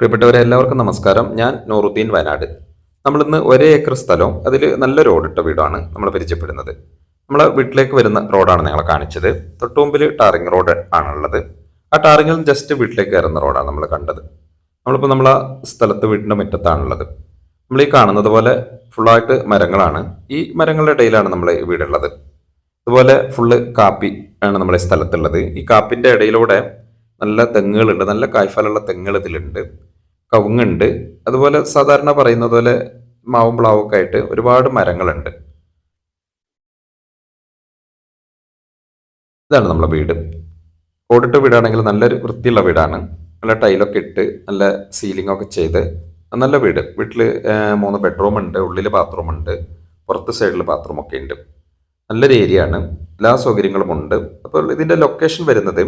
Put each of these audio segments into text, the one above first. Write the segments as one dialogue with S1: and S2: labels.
S1: പ്രിയപ്പെട്ടവരെ എല്ലാവർക്കും നമസ്കാരം. ഞാൻ നൂറുദ്ദീൻ വയനാട്. നമ്മളിന്ന് ഒരേ ഏക്കർ സ്ഥലവും അതിൽ നല്ല റോഡിട്ട വീടാണ് നമ്മൾ പരിചയപ്പെടുന്നത്. നമ്മളെ വീട്ടിലേക്ക് വരുന്ന റോഡാണ് ഞങ്ങളെ കാണിച്ചത്. തൊട്ടുമുമ്പിൽ ടാറിങ് റോഡ് ആണുള്ളത്. ആ ടാറിങ്ങിൽ ജസ്റ്റ് വീട്ടിലേക്ക് കയറുന്ന റോഡാണ് നമ്മൾ കണ്ടത്. നമ്മളിപ്പോൾ നമ്മളെ സ്ഥലത്ത് വീടിന്റെ മുറ്റത്താണുള്ളത്. നമ്മൾ ഈ കാണുന്നത് പോലെ ഫുള്ളായിട്ട് മരങ്ങളാണ്. ഈ മരങ്ങളുടെ ഇടയിലാണ് നമ്മൾ വീടുള്ളത്. അതുപോലെ ഫുള്ള് കാപ്പി ആണ് നമ്മളെ സ്ഥലത്തുള്ളത്. ഈ കാപ്പിന്റെ ഇടയിലൂടെ നല്ല തെങ്ങുകളുണ്ട്. നല്ല കായ്ഫലമുള്ള തെങ്ങുകൾ ഇതിലുണ്ട്. കവുങ്ങുണ്ട്. അതുപോലെ സാധാരണ പറയുന്നത് പോലെ മാവും പ്ലാവും ഒക്കെ ആയിട്ട് ഒരുപാട് മരങ്ങളുണ്ട്. ഇതാണ് നമ്മളെ വീട്. ഓടിട്ട വീടാണെങ്കിൽ നല്ലൊരു വൃത്തിയുള്ള വീടാണ്. നല്ല ടൈലൊക്കെ ഇട്ട് നല്ല സീലിംഗ് ഒക്കെ ചെയ്ത് നല്ല വീട്. വീട്ടിൽ മൂന്ന് ബെഡ്റൂം ഉണ്ട് ഉള്ളിൽ ബാത്റൂം ഉണ്ട് പുറത്ത് സൈഡിൽ ബാത്റൂം ഒക്കെ ഉണ്ട്. നല്ലൊരു ഏരിയ ആണ്. എല്ലാ സൗകര്യങ്ങളും ഉണ്ട്. അപ്പോൾ ഇതിന്റെ ലൊക്കേഷൻ വരുന്നത്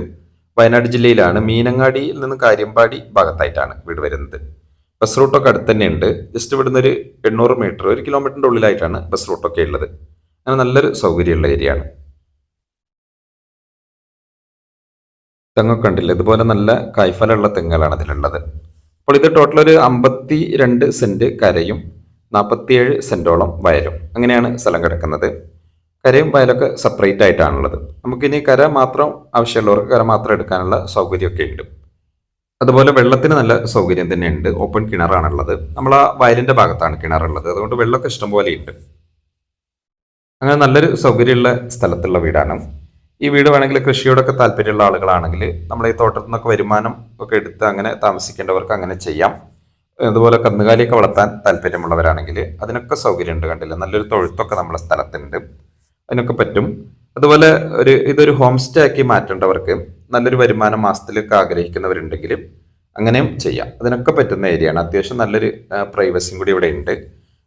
S1: വയനാട് ജില്ലയിലാണ് മീനങ്ങാടിയിൽ നിന്ന് കാര്യമ്പാടി ഭാഗത്തായിട്ടാണ് വീട് വരുന്നത്. ബസ് റൂട്ടൊക്കെ അടുത്ത് തന്നെ ഉണ്ട് ജസ്റ്റ് ഇവിടുന്ന് ഒരു എണ്ണൂറ് മീറ്റർ ഒരു കിലോമീറ്ററിന്റെ ഉള്ളിലായിട്ടാണ് ബസ് റൂട്ടൊക്കെ ഉള്ളത്. അങ്ങനെ നല്ലൊരു സൗകര്യമുള്ള ഏരിയ ആണ്. തെങ്ങൊക്കെ ഉണ്ടല്ലോ ഇതുപോലെ നല്ല കായ്ഫലമുള്ള തെങ്ങുകളാണ് അതിലുള്ളത് അപ്പോൾ ഇത് ടോട്ടൽ ഒരു അമ്പത്തി രണ്ട് സെന്റ് കരയും നാൽപ്പത്തിയേഴ് സെന്റോളം വയലും. അങ്ങനെയാണ് സ്ഥലം കിടക്കുന്നത്. കരയും വയലൊക്കെ സെപ്പറേറ്റ് ആയിട്ടാണുള്ളത്. നമുക്കിനി കര മാത്രം ആവശ്യമുള്ളവർക്ക് കര മാത്രം എടുക്കാനുള്ള സൗകര്യമൊക്കെ ഉണ്ട്. അതുപോലെ വെള്ളത്തിന് നല്ല സൗകര്യം തന്നെയുണ്ട്. ഓപ്പൺ കിണറാണുള്ളത്. നമ്മൾ ആ വയലിന്റെ ഭാഗത്താണ് കിണറുള്ളത്. അതുകൊണ്ട് വെള്ളമൊക്കെ ഇഷ്ടംപോലെ ഉണ്ട്. അങ്ങനെ നല്ലൊരു സൗകര്യമുള്ള സ്ഥലത്തുള്ള വീടാണ്. ഈ വീട് വേണമെങ്കിൽ കൃഷിയോടൊക്കെ താല്പര്യമുള്ള ആളുകളാണെങ്കിൽ നമ്മൾ ഈ തോട്ടത്തിൽ നിന്നൊക്കെ വരുമാനം ഒക്കെ എടുത്ത് അങ്ങനെ താമസിക്കേണ്ടവർക്ക് അങ്ങനെ ചെയ്യാം. അതുപോലെ കന്നുകാലിയൊക്കെ വളർത്താൻ താല്പര്യമുള്ളവരാണെങ്കിൽ അതിനൊക്കെ സൗകര്യമുണ്ട് കണ്ടില്ല? നല്ലൊരു തൊഴുത്തൊക്കെ നമ്മുടെ സ്ഥലത്തുണ്ട്. അതിനൊക്കെ പറ്റും. അതുപോലെ ഒരു ഇതൊരു ഹോം സ്റ്റേ ആക്കി മാറ്റേണ്ടവർക്ക് നല്ലൊരു വരുമാനം മാസത്തിലൊക്കെ ആഗ്രഹിക്കുന്നവരുണ്ടെങ്കിൽ അങ്ങനെയും ചെയ്യാം. അതിനൊക്കെ പറ്റുന്ന ഏരിയയാണ് അത്യാവശ്യം നല്ലൊരു പ്രൈവസിയും കൂടി ഇവിടെ ഉണ്ട്.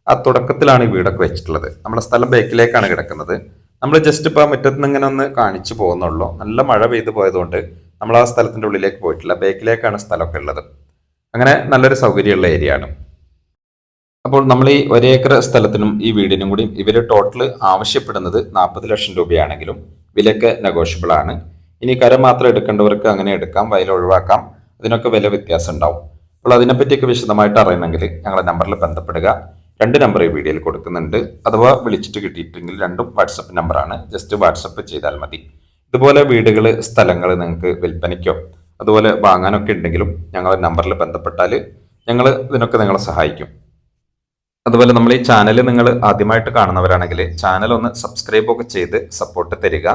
S1: ആ തുടക്കത്തിലാണ് ഈ വീടൊക്കെ വെച്ചിട്ടുള്ളത്. നമ്മുടെ സ്ഥലം ബേക്കിലേക്കാണ് കിടക്കുന്നത്. നമ്മൾ ജസ്റ്റ് ഇപ്പോൾ മുറ്റത്ത് നിന്ന് ഇങ്ങനെ ഒന്ന് കാണിച്ചു പോകുന്നുള്ളൂ. നല്ല മഴ പെയ്തു പോയതുകൊണ്ട് നമ്മൾ ആ സ്ഥലത്തിന്റെ ഉള്ളിലേക്ക് പോയിട്ടില്ല. ബേക്കിലേക്കാണ് സ്ഥലമൊക്കെ ഉള്ളത്. അങ്ങനെ നല്ലൊരു സൗകര്യമുള്ള ഏരിയ ആണ്. അപ്പോൾ നമ്മൾ ഈ ഒരേക്കർ സ്ഥലത്തിനും ഈ വീടിനും കൂടി ഇവർ ടോട്ടൽ ആവശ്യപ്പെടുന്നത് നാൽപ്പത് ലക്ഷം രൂപയാണെങ്കിലും വിലക്ക് നെഗോഷ്യബിൾ ആണ്. ഇനി കരം മാത്രം എടുക്കേണ്ടവർക്ക് അങ്ങനെ എടുക്കാം വയൽ ഒഴിവാക്കാം അതിനൊക്കെ വില വ്യത്യാസം ഉണ്ടാവും. അപ്പോൾ അതിനെപ്പറ്റിയൊക്കെ വിശദമായിട്ട് അറിയണമെങ്കിൽ ഞങ്ങളുടെ നമ്പറിൽ ബന്ധപ്പെടുക. രണ്ട് നമ്പർ ഈ വീഡിയോയിൽ കൊടുക്കുന്നുണ്ട്. അഥവാ വിളിച്ചിട്ട് കിട്ടിയിട്ടെങ്കിൽ രണ്ടും വാട്സപ്പ് നമ്പറാണ് ജസ്റ്റ് വാട്സപ്പ് ചെയ്താൽ മതി. ഇതുപോലെ വീടുകൾ സ്ഥലങ്ങൾ നിങ്ങൾക്ക് വിൽപ്പനയ്ക്കോ അതുപോലെ വാങ്ങാനൊക്കെ ഉണ്ടെങ്കിലും ഞങ്ങളുടെ നമ്പറിൽ ബന്ധപ്പെട്ടാൽ ഞങ്ങൾ ഇതിനൊക്കെ നിങ്ങളെ സഹായിക്കും. അതുപോലെ നമ്മൾ ഈ ചാനൽ നിങ്ങൾ ആദ്യമായിട്ട് കാണുന്നവരാണെങ്കിൽ ചാനൽ ഒന്ന് സബ്സ്ക്രൈബ് ഒക്കെ ചെയ്ത് സപ്പോർട്ട് തരിക.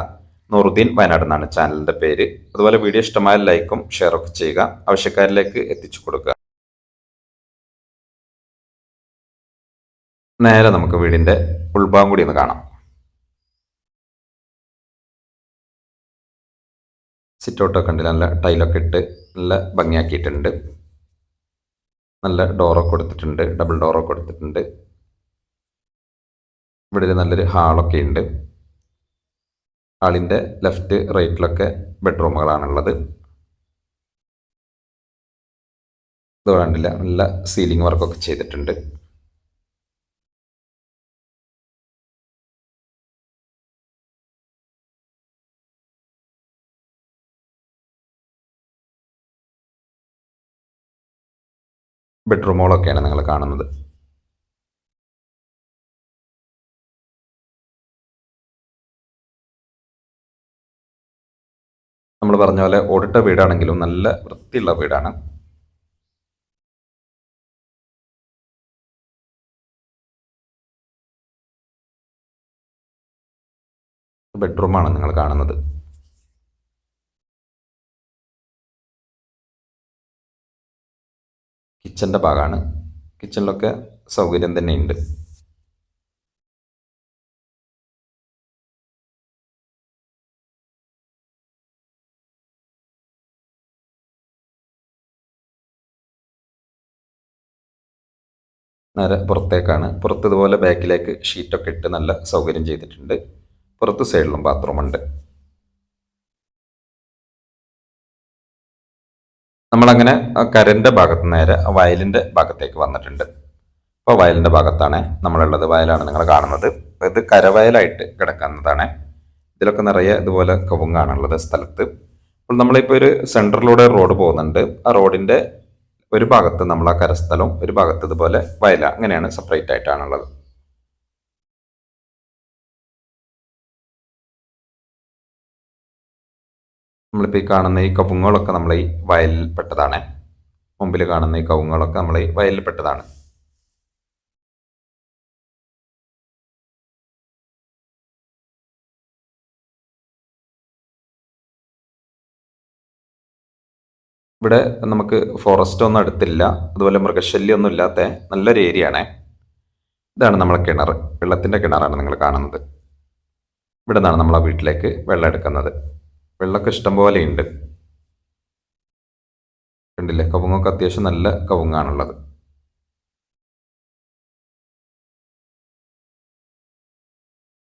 S1: നൂറുദ്ദീൻ വയനാട് എന്നാണ് ചാനലിന്റെ പേര്. അതുപോലെ വീഡിയോ ഇഷ്ടമായ ലൈക്കും ഷെയറൊക്കെ ചെയ്യുക. ആവശ്യക്കാരിലേക്ക് എത്തിച്ചു കൊടുക്കുക. നേരെ നമുക്ക് വീടിന്റെ ഉൾഭാഗം കൂടി ഒന്ന് കാണാം. സിറ്റൗട്ടൊക്കെ ഉണ്ട് നല്ല ടൈലൊക്കെ ഇട്ട് നല്ല ഭംഗിയാക്കിയിട്ടുണ്ട്. നല്ല ഡോറൊക്കെ കൊടുത്തിട്ടുണ്ട് ഡബിൾ ഡോറൊക്കെ കൊടുത്തിട്ടുണ്ട് ഇവിടെ ഒരു നല്ലൊരു ഹാളൊക്കെ ഉണ്ട്. ഹാളിന്റെ ലെഫ്റ്റ് റൈറ്റിലൊക്കെ ബെഡ്റൂമുകളാണുള്ളത് ഇത് വേണ്ടില്ല നല്ല സീലിംഗ് വർക്കൊക്കെ ചെയ്തിട്ടുണ്ട്. ബെഡ്റൂമുകളൊക്കെയാണ് നിങ്ങൾ കാണുന്നത്. നമ്മൾ പറഞ്ഞ പോലെ ഓടിട്ട വീടാണെങ്കിലും നല്ല വൃത്തിയുള്ള വീടാണ്. ബെഡ്റൂമാണ് നിങ്ങൾ കാണുന്നത്. കിച്ചന്റെ ഭാഗമാണ് കിച്ചണിലൊക്കെ സൗകര്യം തന്നെയുണ്ട്. നേരെ പുറത്തേക്കാണ്. പുറത്ത് ഇതുപോലെ ബാക്കിലേക്ക് ഷീറ്റൊക്കെ ഇട്ട് നല്ല സൗകര്യം ചെയ്തിട്ടുണ്ട്. പുറത്ത് സൈഡിലും ബാത്റൂം നമ്മളങ്ങനെ കരന്റെ ഭാഗത്ത് നേരെ വയലിന്റെ ഭാഗത്തേക്ക് വന്നിട്ടുണ്ട്. അപ്പോൾ വയലിന്റെ ഭാഗത്താണ് നമ്മളുള്ളത്. വയലാണ് നിങ്ങൾ കാണുന്നത്. ഇത് കരവയലായിട്ട് കിടക്കുന്നതാണ്. ഇതിലൊക്കെ നിറയെ ഇതുപോലെ കവുങ്ങാണുള്ളത് സ്ഥലത്ത്. അപ്പോൾ നമ്മളിപ്പോൾ ഒരു സെന്ററിലൂടെ റോഡ് പോകുന്നുണ്ട്. ആ റോഡിന്റെ ഒരു ഭാഗത്ത് നമ്മൾ ആ കരസ്ഥലവും ഒരു ഭാഗത്ത് ഇതുപോലെ വയല. അങ്ങനെയാണ് സെപ്പറേറ്റ് ആയിട്ടാണുള്ളത്. നമ്മളിപ്പോൾ ഈ കാണുന്ന ഈ കവുങ്ങുകളൊക്കെ നമ്മൾ ഈ വയലിൽ പെട്ടതാണ്. മുമ്പിൽ കാണുന്ന ഈ കവുങ്ങുകളൊക്കെ നമ്മൾ ഈ വയലിൽ പെട്ടതാണ്. ഇവിടെ നമുക്ക് ഫോറസ്റ്റ് ഒന്നും അടുത്തില്ല. അതുപോലെ മൃഗശല്യം ഒന്നും ഇല്ലാത്ത നല്ലൊരു ഏരിയ ആണേ ഇതാണ് നമ്മളെ കിണർ. വെള്ളത്തിന്റെ കിണറാണ് നിങ്ങൾ കാണുന്നത്. ഇവിടെ നിന്നാണ് നമ്മൾ ആ വീട്ടിലേക്ക് വെള്ളം എടുക്കുന്നത്. വെള്ളമൊക്കെ ഇഷ്ടം പോലെ ഉണ്ട് കണ്ടില്ലേ? കവുങ്ങൊക്കെ അത്യാവശ്യം നല്ല കവുങ്ങാണുള്ളത്.